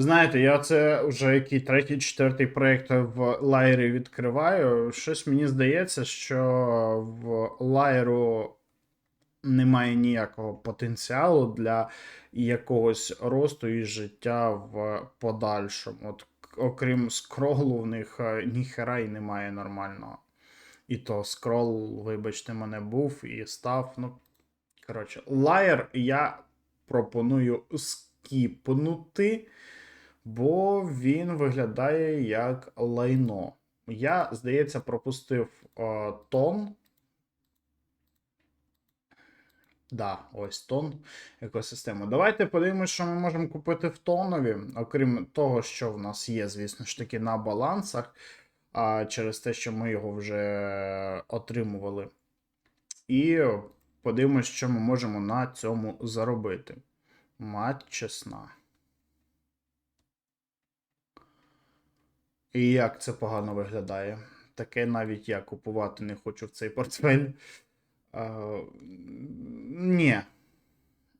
Знаєте, я це вже який третій, четвертий проєкт в лайері відкриваю. Щось мені здається, що в лайеру немає ніякого потенціалу для якогось росту і життя в подальшому. От, окрім скролу, в них е, ніхера й немає нормального. І то скрол, вибачте, мене був і став. Ну, коротше, лаєр я пропоную скіпнути, бо він виглядає як лайно. Я, здається, пропустив е, тон. Да, ось тон екосистеми. Давайте подивимося, що ми можемо купити в тонові, окрім того, що в нас є, звісно ж таки, на балансах, а через те, що ми його вже отримували. І подивимося, що ми можемо на цьому заробити. Мать чесна. І як це погано виглядає. Таке навіть я купувати не хочу в цей портфель. А, ні.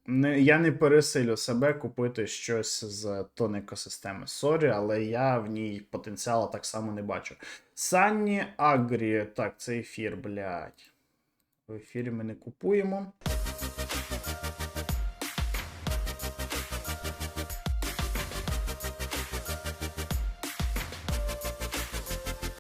Не, я не пересилю себе купити щось з тон екосистеми. Сорі, але я в ній потенціалу так само не бачу. Санні Агрі. Так, це ефір, блядь. В ефірі ми не купуємо.